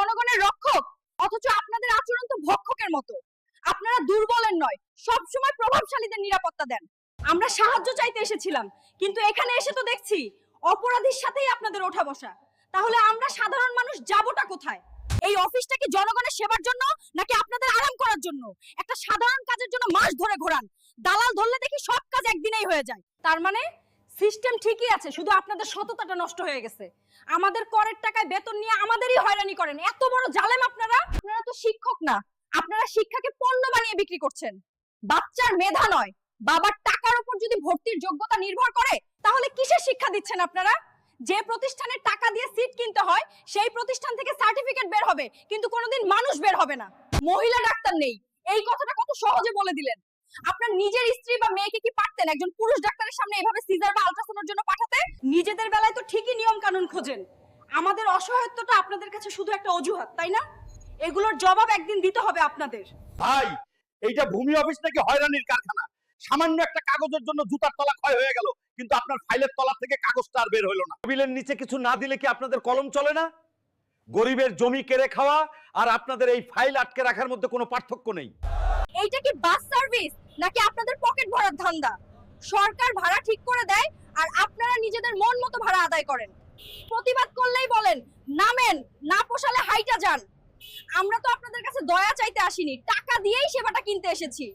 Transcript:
জনগণের রক্ষক, অথচ আপনাদের আচরণ তো ভক্ষকের মতো। আপনারা দুর্বলের নয় সব সময় প্রভাবশালীদের নিরাপত্তা দেন। আমরা সাহায্য চাইতে এসেছিলাম, কিন্তু এখানে এসে তো দেখছি, অপরাধীর সাথেই আপনাদের ওঠা বসা। তাহলে আমরা সাধারণ মানুষ যাবোটা কোথায়? এই অফিসটা কি জনগণের সেবার জন্য, নাকি আপনাদের আরাম করার জন্য? একটা সাধারণ কাজের জন্য মাস ধরে ঘোরান। দালাল ধরলে দেখি সব কাজ একদিনেই হয়ে যায়। তার মানে সিস্টেম ঠিকই আছে, শুধু আপনাদের সততাটা নষ্ট হয়ে গেছে। আমাদের করের টাকায় বেতন নিয়ে আমাদেরই হয়রানি করেন। এত বড় জালেম আপনারা? আপনারা তো শিক্ষক না। আপনারা শিক্ষাকে পণ্য বানিয়ে বিক্রি করছেন। বাচ্চার মেধা নয়। বাবার টাকার উপর যদি ভর্তির যোগ্যতা নির্ভর করে, তাহলে কিসের শিক্ষা দিচ্ছেন আপনারা? যে প্রতিষ্ঠানে টাকা দিয়ে সিট কিনতে হয়, সেই প্রতিষ্ঠান থেকে সার্টিফিকেট বের হবে, কিন্তু কোনোদিন মানুষ বের হবে না। মহিলা ডাক্তার নেই। এই কথাটা কত সহজে বলে দিলেন। আপনার নিজের স্ত্রী বা মেয়েকে কি পারতেন একজন পুরুষ ডাক্তারের সামনে এভাবে সিজার বা আল্ট্রাসাউন্ডের জন্য পাঠাতে নিজেদের বেলায় তো ঠিকই নিয়ম কানুন খোঁজেন। আমাদের অসহায়ত্বটা আপনাদের কাছে শুধু একটা অজুহাত তাই না? এগুলোর জবাব একদিন দিতে হবে আপনাদের। ভাই এইটা ভূমি অফিস নাকি হয়রানির কারখানা? সামান্য একটা কাগজের জন্য জুতার তলা ক্ষয় হয়ে গেল কিন্তু আপনার ফাইলের তলা থেকে কাগজটা আর বের হলো না। টেবিলের নিচে কিছু না দিলে কি আপনাদের কলম চলে না? গরিবের জমি কেড়ে খাওয়া আর আপনাদের এই ফাইল আটকে রাখার মধ্যে কোনো পার্থক্য নেই। এইটা কি বাস সার্ভিস নাকি আপনাদের পকেট ভরার ধান্দা? সরকার ভাড়া ঠিক করে দেয় আর আপনারা নিজেদের মন মতো ভাড়া আদায় করেন। প্রতিবাদ করলেই বলেন, নামেন, না পোষালে হাইটা যান। আমরা তো আপনাদের কাছে দয়া চাইতে আসিনি, টাকা দিয়েই সেবাটা কিনতে এসেছি।